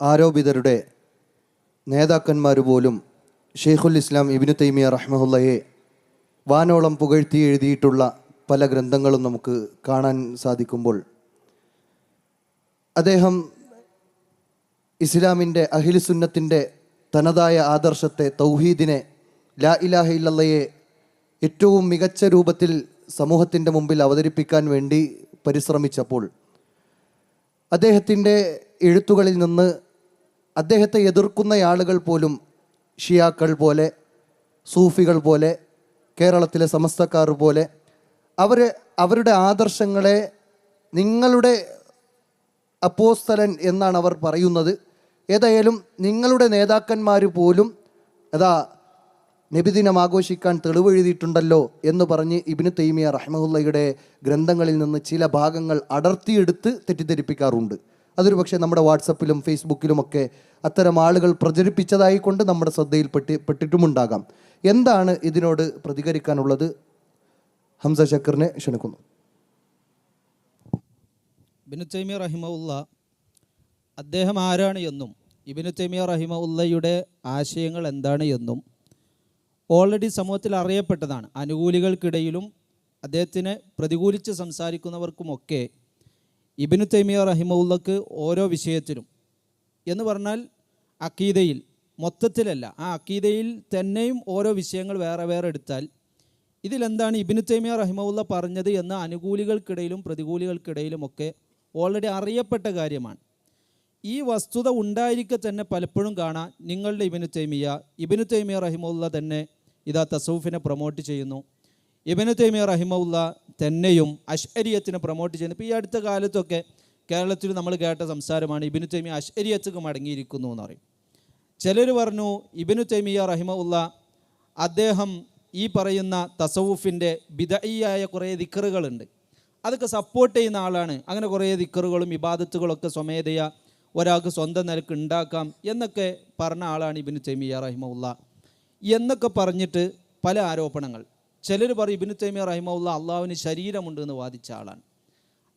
ആരോപിതരുടെ നേതാക്കന്മാർ പോലും ഷെയ്ഖുൽ ഇസ്ലാം ഇബിനു തൈമിയ റഹ്മഹുല്ലയെ വാനോളം പുകഴ്ത്തി എഴുതിയിട്ടുള്ള പല ഗ്രന്ഥങ്ങളും നമുക്ക് കാണാൻ സാധിക്കുമ്പോൾ അദ്ദേഹം ഇസ്ലാമിന്റെ അഹിലുസുന്നത്തിന്റെ തനതായ ആദർശത്തെ തൗഹീദിനെ ലാ ഇലാഹ ഇല്ലയെ ഏറ്റവും മികച്ച രൂപത്തിൽ സമൂഹത്തിന്റെ മുമ്പിൽ അവതരിപ്പിക്കാൻ വേണ്ടി പരിശ്രമിച്ചപ്പോൾ അദ്ദേഹത്തിന്റെ എഴുത്തുകളിൽ നിന്ന് അദ്ദേഹത്തെ എതിർക്കുന്ന ആളുകൾ പോലും ഷിയാക്കൾ പോലെ സൂഫികൾ പോലെ കേരളത്തിലെ സമസ്തക്കാർ പോലെ അവർ അവരുടെ ആദർശങ്ങളെ നിങ്ങളുടെ അപ്പോസ്തലൻ എന്നാണ് അവർ പറയുന്നത്. ഏതായാലും നിങ്ങളുടെ നേതാക്കന്മാർ പോലും അതാ നബിദിനം ആഘോഷിക്കാൻ തെളിവെഴുതിയിട്ടുണ്ടല്ലോ എന്ന് പറഞ്ഞ് ഇബിന് തൈമിയ റഹ്മുല്ലയുടെ ഗ്രന്ഥങ്ങളിൽ നിന്ന് ചില ഭാഗങ്ങൾ അടർത്തിയെടുത്ത് തെറ്റിദ്ധരിപ്പിക്കാറുണ്ട്. അതൊരു പക്ഷേ നമ്മുടെ വാട്സപ്പിലും ഫേസ്ബുക്കിലുമൊക്കെ അത്തരം ആളുകൾ പ്രചരിപ്പിച്ചതായി കൊണ്ട് നമ്മുടെ ശ്രദ്ധയിൽ പെട്ടി പെട്ടിട്ടുമുണ്ടാകാം. എന്താണ് ഇതിനോട് പ്രതികരിക്കാനുള്ളത്? ഹംസ ഷക്കറിനെ ക്ഷണിക്കുന്നു. ഇബിനു തൈമിയ റഹിമഉല്ല അദ്ദേഹം ആരാണ് എന്നും ഇബിനു തൈമിയ റഹിമഉല്ലയുടെ ആശയങ്ങൾ എന്താണ് എന്നും ഓൾറെഡി സമൂഹത്തിൽ അറിയപ്പെട്ടതാണ്. അനുകൂലികൾക്കിടയിലും അദ്ദേഹത്തിനെ പ്രതികൂലിച്ച് സംസാരിക്കുന്നവർക്കുമൊക്കെ ഇബിനു തൈമിയ റഹിമുള്ളക്ക് ഓരോ വിഷയത്തിലും എന്ന് പറഞ്ഞാൽ അക്കീതയിൽ മൊത്തത്തിലല്ല. ആ അക്കീതയിൽ തന്നെയും ഓരോ വിഷയങ്ങൾ വേറെ വേറെ എടുത്താൽ ഇതിലെന്താണ് ഇബിനു തൈമിയ റഹിമുള്ള പറഞ്ഞത് എന്ന് അനുകൂലികൾക്കിടയിലും പ്രതികൂലികൾക്കിടയിലും ഒക്കെ ഓൾറെഡി അറിയപ്പെട്ട കാര്യമാണ്. ഈ വസ്തുത ഉണ്ടായിരിക്കെ തന്നെ പലപ്പോഴും കാണാം. നിങ്ങളുടെ ഇബിനു തൈമിയ ഇബിനു തൈമിയ റഹിമുള്ള തന്നെ ഇതാ തസൂഫിനെ പ്രൊമോട്ട് ചെയ്യുന്നു. ഇബിനു തൈമിയ റഹിമുള്ള തന്നെയും അഷ്അരിയത്തിനെ പ്രൊമോട്ട് ചെയ്യുന്നത് ഈ അടുത്ത കാലത്തൊക്കെ കേരളത്തിൽ നമ്മൾ കേട്ട സംസാരമാണ് ഇബിനു തൈമിയ അഷ്അരിയത്തുക്ക് മടങ്ങിയിരിക്കുന്നു എന്ന് പറയും. ചിലർ പറഞ്ഞു ഇബിനു തൈമിയ റഹിമുള്ള അദ്ദേഹം ഈ പറയുന്ന തസവുഫിന്റെ ബിദഈയായ കുറേ ദിക്കറുകളുണ്ട്. അതൊക്കെ സപ്പോർട്ട് ചെയ്യുന്ന ആളാണ്. അങ്ങനെ കുറേ ദിക്കറുകളും ഇബാദത്തുകളൊക്കെ സ്വമേധയ ഒരാൾക്ക് സ്വന്തം നിലയ്ക്ക് ഉണ്ടാക്കാം എന്നൊക്കെ പറഞ്ഞ ആളാണ് ഇബിന് തൈമിയ റഹിമുള്ള എന്നൊക്കെ പറഞ്ഞിട്ട് പല ആരോപണങ്ങൾ. ചിലർ പറയും ഇബിന് തൈമിയ റഹിമുള്ള അള്ളാഹുവിന് ശരീരമുണ്ട് എന്ന് വാദിച്ച ആളാണ്.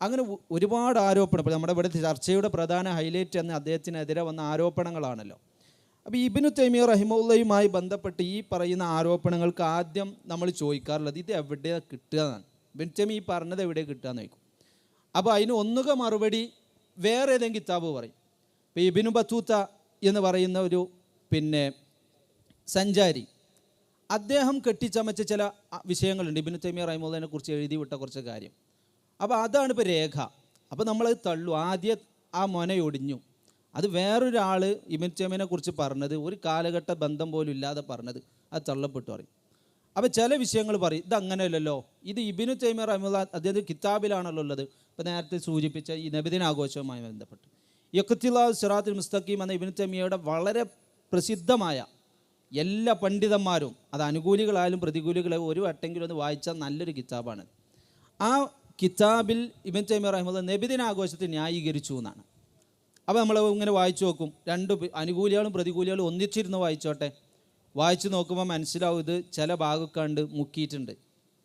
അങ്ങനെ ഒരുപാട് ആരോപണം ഇപ്പോൾ നമ്മുടെ ഇവിടെ ചർച്ചയുടെ പ്രധാന ഹൈലൈറ്റ് എന്ന് അദ്ദേഹത്തിനെതിരെ വന്ന ആരോപണങ്ങളാണല്ലോ. അപ്പോൾ ഇബിനു തൈമിയ റഹിമുള്ളയുമായി ബന്ധപ്പെട്ട് ഈ പറയുന്ന ആരോപണങ്ങൾക്ക് ആദ്യം നമ്മൾ ചോദിക്കാറുള്ളത് ഇത് എവിടെ കിട്ടുക എന്നാണ്. ഇബിൻ തൈമി ഈ പറഞ്ഞത് എവിടെ കിട്ടുക എന്ന് ചോദിക്കും. അപ്പോൾ അതിന് ഒന്നുക മറുപടി വേറെ ഏതെങ്കിലും കിതാബ് പറയും. ഇപ്പോൾ ഇബിനു ബത്തൂത്ത എന്ന് പറയുന്ന ഒരു പിന്നെ സഞ്ചാരി അദ്ദേഹം കെട്ടിച്ചമച്ച ചില വിഷയങ്ങളുണ്ട്. ഇബിനു തൈമിയ റഹിമുള്ളതിനെ കുറിച്ച് എഴുതി വിട്ട കുറച്ച് കാര്യം. അപ്പോൾ അതാണ് ഇപ്പോൾ രേഖ. അപ്പോൾ നമ്മളത് തള്ളു. ആദ്യം ആ മൊനയൊടിഞ്ഞു അത് വേറൊരാൾ ഇബിൻ തൈമിനെ കുറിച്ച് പറഞ്ഞത് ഒരു കാലഘട്ട ബന്ധം പോലും ഇല്ലാതെ പറഞ്ഞത്. അത് തള്ളപ്പെട്ടു പറയും. അപ്പോൾ ചില വിഷയങ്ങൾ പറയും ഇത് അങ്ങനെയല്ലല്ലോ ഇത് ഇബിനു തൈമിയ റഹിമുള്ള അദ്ദേഹം കിതാബിലാണല്ലോ ഉള്ളത്. ഇപ്പോൾ നേരത്തെ സൂചിപ്പിച്ച ഈ നബിദിന ആഘോഷവുമായി ബന്ധപ്പെട്ട്. യക്കത്തില സിറാത്തുൽ മുസ്തഖീം എന്ന ഇബിനു തൈമിയയുടെ വളരെ പ്രസിദ്ധമായ എല്ലാ പണ്ഡിതന്മാരും അത് അനുകൂലികളായാലും പ്രതികൂലികളായാലും ഒരു വട്ടെങ്കിലും ഒന്ന് വായിച്ചാൽ നല്ലൊരു കിതാബാണ്. ആ കിതാബിൽ ഇബൻ തൈമിയ റഹ്മദ് നബിദിന ആഘോഷത്തെ ന്യായീകരിച്ചു എന്നാണ്. അപ്പോൾ നമ്മൾ ഇങ്ങനെ വായിച്ചു നോക്കും. രണ്ട് അനുകൂലികളും പ്രതികൂലികളും ഒന്നിച്ചിരുന്ന് വായിച്ചോട്ടെ. വായിച്ചു നോക്കുമ്പോൾ മനസ്സിലാവും ഇത് ചില ഭാഗമൊക്കെ ഉണ്ട് മുക്കിയിട്ടുണ്ട്.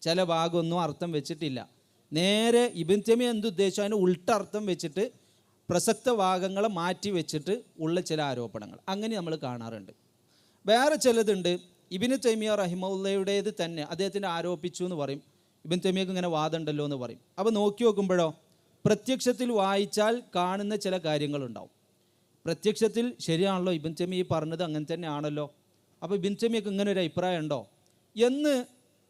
ചില ഭാഗമൊന്നും അർത്ഥം വെച്ചിട്ടില്ല. നേരെ ഇബിൻ തൈമിയ എന്തുദ്ദേശം അതിന് ഉൾട്ട അർത്ഥം വെച്ചിട്ട് പ്രസക്ത ഭാഗങ്ങളെ മാറ്റി വെച്ചിട്ട് ഉള്ള ചില ആരോപണങ്ങൾ. അങ്ങനെ നമ്മൾ കാണാറുണ്ട്. വേറെ ചിലതുണ്ട്. ഇബിന് തൈമിയ റഹിമുള്ളയുടേത് തന്നെ. അദ്ദേഹത്തിന്റെ ആരോപിച്ചു എന്ന് പറയും. ഇബിൻ തൈമിയക്ക് ഇങ്ങനെ വാദമുണ്ടല്ലോ എന്ന് പറയും. അപ്പോൾ നോക്കി നോക്കുമ്പോഴോ പ്രത്യക്ഷത്തിൽ വായിച്ചാൽ കാണുന്ന ചില കാര്യങ്ങളുണ്ടാവും. പ്രത്യക്ഷത്തിൽ ശരിയാണല്ലോ ഇബിൻ തൈമി ഈ പറഞ്ഞത് അങ്ങനെ തന്നെയാണല്ലോ. അപ്പോൾ ഇബിൻ തൈമിയക്ക് ഇങ്ങനെ ഒരു അഭിപ്രായം ഉണ്ടോ എന്ന്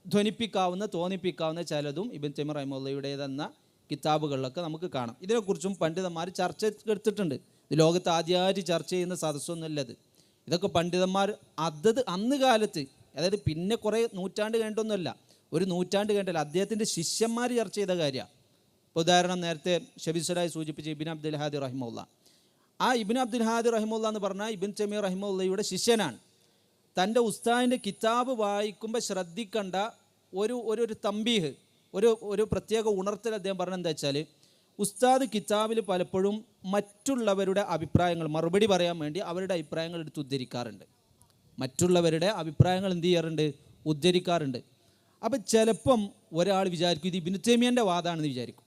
ധ്വനിപ്പിക്കാവുന്ന തോന്നിപ്പിക്കാവുന്ന ചിലതും ഇബിൻ തൈമി റഹിമുള്ളയുടേതെന്ന കിതാബുകളിലൊക്കെ നമുക്ക് കാണാം. ഇതിനെക്കുറിച്ചും പണ്ഡിതന്മാർ ചർച്ച എടുത്തിട്ടുണ്ട്. ഇത് ലോകത്ത് ആദ്യമായിട്ട് ചർച്ച ചെയ്യുന്ന സദസ്സൊന്നുമല്ലത് ഇതൊക്കെ പണ്ഡിതന്മാർ അതത് അന്ന് കാലത്ത് അതായത് പിന്നെ കുറേ നൂറ്റാണ്ട് കഴിഞ്ഞിട്ടൊന്നുമല്ല ഒരു നൂറ്റാണ്ട് കഴിഞ്ഞിട്ടല്ല അദ്ദേഹത്തിന്റെ ശിഷ്യന്മാർ ചർച്ച ചെയ്ത കാര്യമാണ് ഇപ്പോൾ ഉദാഹരണം നേരത്തെ ഷബീസ്വലായി സൂചിപ്പിച്ച ഇബിൻ അബ്ദുൽ ഹാദി റഹിമുള്ള ആ ഇബിൻ അബ്ദുൽ ഹാദി റഹിമുള്ള എന്ന് പറഞ്ഞാൽ ഇബിൻ ചെമീർ റഹിമുള്ളയുടെ ശിഷ്യനാണ്. തന്റെ ഉസ്താദിന്റെ കിതാബ് വായിക്കുമ്പോൾ ശ്രദ്ധിക്കേണ്ട ഒരു ഒരു തമ്പീഹ് ഒരു ഒരു പ്രത്യേക ഉണർത്തൽ അദ്ദേഹം പറഞ്ഞെന്താ വെച്ചാൽ ഉസ്താദ് കിതാബിൽ പലപ്പോഴും മറ്റുള്ളവരുടെ അഭിപ്രായങ്ങൾ മറുപടി പറയാൻ വേണ്ടി അവരുടെ അഭിപ്രായങ്ങൾ എടുത്ത് ഉദ്ധരിക്കാറുണ്ട്. മറ്റുള്ളവരുടെ അഭിപ്രായങ്ങൾ എന്ത് ചെയ്യാറുണ്ട്? ഉദ്ധരിക്കാറുണ്ട്. അപ്പം ചിലപ്പം ഒരാൾ വിചാരിക്കും ഇത് ഇബിനു തേമിയന്റെ വാദമാണെന്ന് വിചാരിക്കും.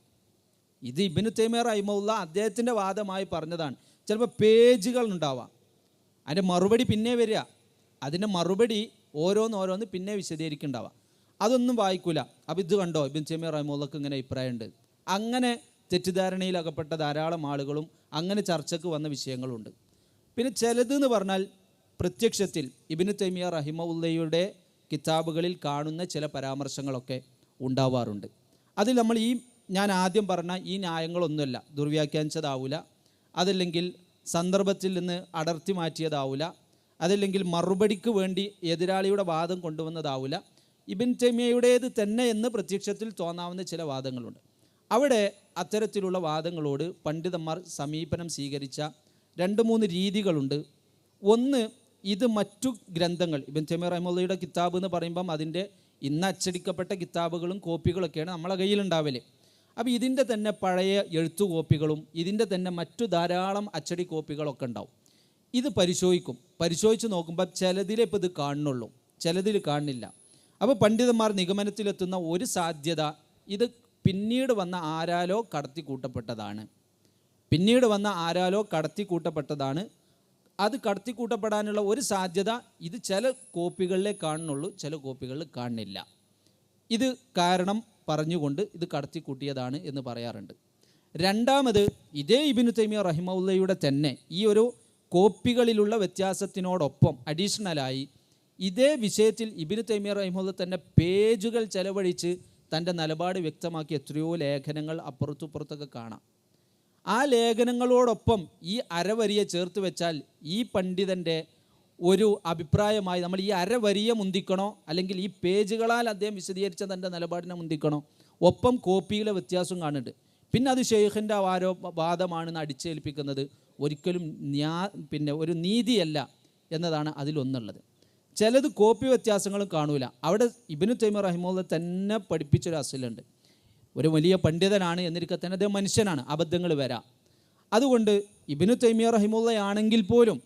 ഇത് ഇബിനു തൈമിയ റഹിമുള്ള അദ്ദേഹത്തിന്റെ വാദമായി പറഞ്ഞതാണ്. ചിലപ്പോൾ പേജുകൾ ഉണ്ടാവാം. അതിന്റെ മറുപടി പിന്നെ വരിക. അതിന്റെ മറുപടി ഓരോന്നോരോന്ന് പിന്നെ വിശദീകരിക്കുന്നുണ്ടാവാം. അതൊന്നും വായിക്കൂല. അപ്പം ഇത് കണ്ടോ? ഇബിൻ ചെമി റഹ്മുള്ളക്ക് ഇങ്ങനെ അഭിപ്രായമുണ്ട്. അങ്ങനെ തെറ്റിദ്ധാരണയിൽ അകപ്പെട്ട ധാരാളം ആളുകളും അങ്ങനെ ചർച്ചയ്ക്ക് വന്ന വിഷയങ്ങളുണ്ട്. പിന്നെ ചിലത് എന്ന് പറഞ്ഞാൽ പ്രത്യക്ഷത്തിൽ ഇബിന് തൈമിയ റഹിമുള്ളയുടെ കിതാബുകളിൽ കാണുന്ന ചില പരാമർശങ്ങളൊക്കെ ഉണ്ടാവാറുണ്ട്. അതിൽ നമ്മൾ ഈ ഞാൻ ആദ്യം പറഞ്ഞ ഈ ന്യായങ്ങളൊന്നുമല്ല. ദുർവ്യാഖ്യാനിച്ചതാവില്ല അതല്ലെങ്കിൽ സന്ദർഭത്തിൽ നിന്ന് അടർത്തി മാറ്റിയതാവില്ല അതല്ലെങ്കിൽ മറുപടിക്ക് വേണ്ടി എതിരാളിയുടെ വാദം കൊണ്ടുവന്നതാവില്ല ഇബിൻ തെമിയയുടേത് തന്നെ എന്ന് പ്രത്യക്ഷത്തിൽ തോന്നാവുന്ന ചില വാദങ്ങളുണ്ട്. അവിടെ അത്തരത്തിലുള്ള വാദങ്ങളോട് പണ്ഡിതന്മാർ സമീപനം സ്വീകരിച്ച രണ്ട് മൂന്ന് രീതികളുണ്ട്. ഒന്ന് ഇത് മറ്റു ഗ്രന്ഥങ്ങൾ. ഇബൻ തെമീർ റഹ്മുള്ളയുടെ കിതാബ് എന്ന് പറയുമ്പം അതിന്റെ ഇന്ന് അച്ചടിക്കപ്പെട്ട കിതാബുകളും കോപ്പികളൊക്കെയാണ് നമ്മളെ കയ്യിലുണ്ടാവൽ. അപ്പോൾ ഇതിന്റെ തന്നെ പഴയ എഴുത്തു കോപ്പികളും ഇതിന്റെ തന്നെ മറ്റു ധാരാളം അച്ചടി കോപ്പികളൊക്കെ ഉണ്ടാവും. ഇത് പരിശോധിക്കും. പരിശോധിച്ച് നോക്കുമ്പോൾ ചിലതിലെ ഇപ്പോൾ ഇത് കാണുന്നുള്ളൂ. ചിലതിൽ കാണില്ല അപ്പോൾ പണ്ഡിതന്മാർ നിഗമനത്തിലെത്തുന്ന ഒരു സാധ്യത ഇത് പിന്നീട് വന്ന ആരാലോ കടത്തി കൂട്ടപ്പെട്ടതാണ് പിന്നീട് വന്ന ആരാലോ കടത്തി കൂട്ടപ്പെട്ടതാണ് അത് കടത്തി കൂട്ടപ്പെടാനുള്ള ഒരു സാധ്യത ഇത് ചില കോപ്പികളിലേ കാണുന്നുള്ളൂ ചില കോപ്പികളിൽ കാണുന്നില്ല. ഇത് കാരണം പറഞ്ഞുകൊണ്ട് ഇത് കടത്തി കൂട്ടിയതാണ് എന്ന് പറയാറുണ്ട്. രണ്ടാമത് ഇതേ ഇബിനു തൈമിയ റഹിമൗല്ലയുടെ തന്നെ ഈ ഒരു കോപ്പികളിലുള്ള വ്യത്യാസത്തിനോടൊപ്പം അഡീഷണലായി ഇതേ വിഷയത്തിൽ ഇബിനു തൈമിയ റഹിമുല്ല തന്നെ പേജുകൾ ചെലവഴിച്ച് തന്റെ നിലപാട് വ്യക്തമാക്കിയ എത്രയോ ലേഖനങ്ങൾ അപ്പുറത്തുപ്പുറത്തൊക്കെ കാണാം. ആ ലേഖനങ്ങളോടൊപ്പം ഈ അരവരിയെ ചേർത്ത് വെച്ചാൽ ഈ പണ്ഡിതന്റെ ഒരു അഭിപ്രായമായി നമ്മൾ ഈ അരവരിയെ മുന്തിക്കണോ? അല്ലെങ്കിൽ ഈ പേജുകളാൽ അദ്ദേഹം വിശദീകരിച്ച തന്റെ നിലപാടിനെ മുന്തിക്കണോ? ഒപ്പം കോപ്പിയിലെ വ്യത്യാസം കാണുന്നുണ്ട്. പിന്നെ അത് ഷെയ്ഖിന്റെ ആരോ വാദമാണെന്ന് അടിച്ചേൽപ്പിക്കുന്നത്. ഒരിക്കലും ന്യാ പിന്നെ ഒരു നീതിയല്ല എന്നതാണ് അതിലൊന്നുള്ളത്. ചിലത് കോപ്പി വ്യത്യാസങ്ങളും കാണൂല. അവിടെ ഇബിനു തൈമ റഹിമുള്ള തന്നെ പഠിപ്പിച്ചൊരു അസലുണ്ട്. ഒരു വലിയ പണ്ഡിതനാണ് എന്നിരിക്കെ തന്നെ അദ്ദേഹം മനുഷ്യനാണ്. അബദ്ധങ്ങൾ വരാം. അതുകൊണ്ട് ഇബിനു തൈമിയ റഹിമുള്ളയാണെങ്കിൽ പോലും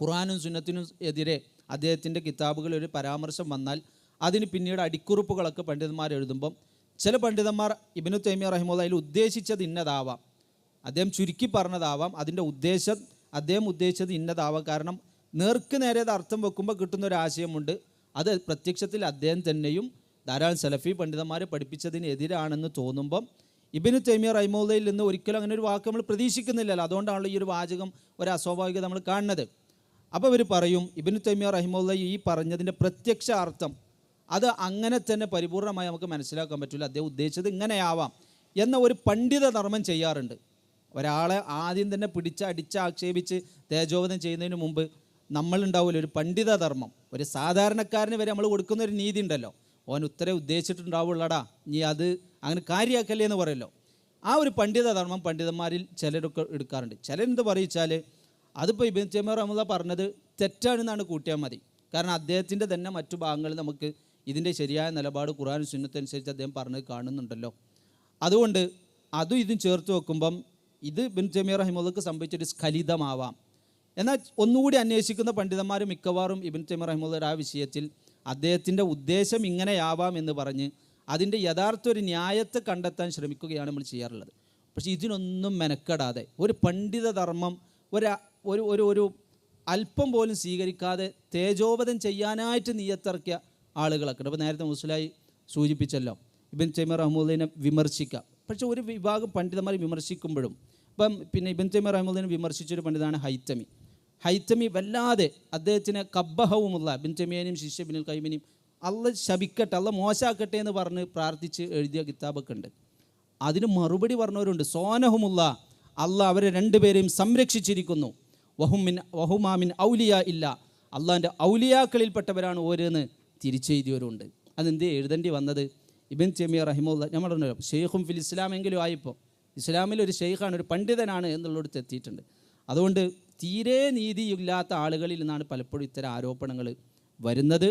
ഖുറാനും സുന്നത്തിനും എതിരെ അദ്ദേഹത്തിന്റെ കിതാബുകളിൽ ഒരു പരാമർശം വന്നാൽ അതിന് പിന്നീട് അടിക്കുറിപ്പുകളൊക്കെ പണ്ഡിതന്മാർ എഴുതുമ്പം ചില പണ്ഡിതന്മാർ ഇബിനു തൈമിയ റഹിമുള്ളയിൽ ഉദ്ദേശിച്ചത് ഇന്നതാവാം. അദ്ദേഹം ചുരുക്കി പറഞ്ഞതാവാം. അതിന്റെ ഉദ്ദേശം അദ്ദേഹം ഉദ്ദേശിച്ചത് ഇന്നതാവാം. കാരണം നേർക്ക് നേരെ അത് അർത്ഥം വെക്കുമ്പോൾ കിട്ടുന്ന ഒരു ആശയമുണ്ട്. അത് പ്രത്യക്ഷത്തിൽ അദ്ദേഹം തന്നെയും ധാരാളം സലഫി പണ്ഡിതന്മാരെ പഠിപ്പിച്ചതിന് എതിരാണെന്ന് തോന്നുമ്പം ഇബിന് തൈമിയ റൈമോദയിൽ നിന്ന് ഒരിക്കലും അങ്ങനെ ഒരു വാക്ക് നമ്മൾ പ്രതീക്ഷിക്കുന്നില്ലല്ലോ. അതുകൊണ്ടാണല്ലോ ഈ ഒരു വാചകം ഒരു അസ്വാഭാവികത നമ്മൾ കാണുന്നത്. അപ്പോൾ അവർ പറയും ഇബിന് തൈമിയ റഹിമുല്ല ഈ പറഞ്ഞതിന്റെ പ്രത്യക്ഷ അർത്ഥം അത് അങ്ങനെ തന്നെ പരിപൂർണമായി നമുക്ക് മനസ്സിലാക്കാൻ പറ്റില്ല. അദ്ദേഹം ഉദ്ദേശിച്ചത് ഇങ്ങനെയാവാം എന്ന ഒരു പണ്ഡിത ധർമ്മം ചെയ്യാറുണ്ട്. ഒരാളെ ആദ്യം തന്നെ പിടിച്ച് അടിച്ച് ആക്ഷേപിച്ച് തേജോവധം ചെയ്യുന്നതിന് മുമ്പ് നമ്മളുണ്ടാവില്ല ഒരു പണ്ഡിത ധർമ്മം ഒരു സാധാരണക്കാരന് വരെ നമ്മൾ കൊടുക്കുന്ന ഒരു നീതി ഉണ്ടല്ലോ ഓൻ ഉത്തരം ഉദ്ദേശിച്ചിട്ടുണ്ടാവുള്ളടാ നീ അത് അങ്ങനെ കാര്യമാക്കല്ലേ എന്ന് പറയല്ലോ. ആ ഒരു പണ്ഡിത ധർമ്മം പണ്ഡിതന്മാരിൽ ചിലരൊക്കെ എടുക്കാറുണ്ട്. ചിലരെന്ത് പറയിച്ചാൽ അതിപ്പോൾ ഇബിൻ ചേമ റഹ്മുല്ല പറഞ്ഞത് തെറ്റാണെന്നാണ് കൂട്ടിയാൽ മതി. കാരണം അദ്ദേഹത്തിന്റെ തന്നെ മറ്റു ഭാഗങ്ങൾ നമുക്ക് ഇതിന്റെ ശരിയായ നിലപാട് ഖുറാൻ സുന്നത്തനുസരിച്ച് അദ്ദേഹം പറഞ്ഞത് കാണുന്നുണ്ടല്ലോ. അതുകൊണ്ട് അതും ഇതും ചേർത്ത് വെക്കുമ്പം ഇത് ബിൻ ജമീർ റഹിമുള്ളക്ക് സംഭവിച്ചൊരു സ്ഖലിതമാവാം. എന്നാൽ ഒന്നുകൂടി അന്വേഷിക്കുന്ന പണ്ഡിതന്മാർ മിക്കവാറും ഇബിൻ തൈമർ അഹമ്മദ് ആ വിഷയത്തിൽ അദ്ദേഹത്തിന്റെ ഉദ്ദേശം ഇങ്ങനെയാവാം എന്ന് പറഞ്ഞ് അതിന്റെ യഥാർത്ഥ ഒരു ന്യായത്തെ കണ്ടെത്താൻ ശ്രമിക്കുകയാണ് നമ്മൾ ചെയ്യാറുള്ളത്. പക്ഷേ ഇതിനൊന്നും മെനക്കെടാതെ ഒരു പണ്ഡിതധർമ്മം ഒരു ഒരു ഒരു അല്പം പോലും സ്വീകരിക്കാതെ തേജോപതം ചെയ്യാനായിട്ട് നീയത്തിറക്കിയ ആളുകളൊക്കെ അപ്പോൾ നേരത്തെ മുസ്ലായി സൂചിപ്പിച്ചല്ലോ ഇബിൻ തൈമർ റഹ്മുദ്ദീനെ വിമർശിക്കാം. പക്ഷേ ഒരു വിഭാഗം പണ്ഡിതന്മാർ വിമർശിക്കുമ്പോഴും ഇപ്പം പിന്നെ ഇബിൻ തൈമർ റഹ്മുദ്ദീനെ വിമർശിച്ചൊരു പണ്ഡിതാണ് ഹൈത്തമി. ഹൈത്തമി വല്ലാതെ അദ്ദേഹത്തിന് കബ്ബഹവുമുള്ള ബിൻ തെമിയനെയും ശിഷ്യ ബിനുൽ കൈമിനിയും അല്ല ശപിക്കട്ടെ അല്ല മോശാക്കട്ടെ എന്ന് പറഞ്ഞ് പ്രാർത്ഥിച്ച് എഴുതിയ കിതാബൊക്കെ ഉണ്ട്. അതിന് മറുപടി പറഞ്ഞവരുണ്ട്. സോനഹുമുള്ള അല്ല അവരെ രണ്ടുപേരെയും സംരക്ഷിച്ചിരിക്കുന്നു. വഹുമിൻ വഹുമാമിൻ ഔലിയ ഇല്ല. അള്ളാന്റെ ഔലിയാക്കളിൽപ്പെട്ടവരാണ് ഓരോന്ന് തിരിച്ചെഴുതിയവരുണ്ട്. അതെന്ത് എഴുതേണ്ടി വന്നത്? ഇബിൻ ചെമിയ റഹിമുല്ല നമ്മൾ പറഞ്ഞു ഷെയ്ഖും ഫിൽ ഇസ്ലാമെങ്കിലും ആയിപ്പോൾ ഇസ്ലാമിൽ ഒരു ഷെയ്ഖാണ് ഒരു പണ്ഡിതനാണ് എന്നുള്ളിടത്ത് എത്തിയിട്ടുണ്ട്. അതുകൊണ്ട് തീരെ നീതിയില്ലാത്ത ആളുകളിൽ നിന്നാണ് പലപ്പോഴും ഇത്തരം ആരോപണങ്ങൾ വരുന്നത്.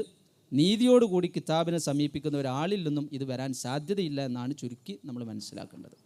നീതിയോടുകൂടി കിതാബിനെ സമീപിക്കുന്ന ഒരാളിൽ നിന്നും ഇത് വരാൻ സാധ്യതയില്ല എന്നാണ് ചുരുക്കി നമ്മൾ മനസ്സിലാക്കേണ്ടത്.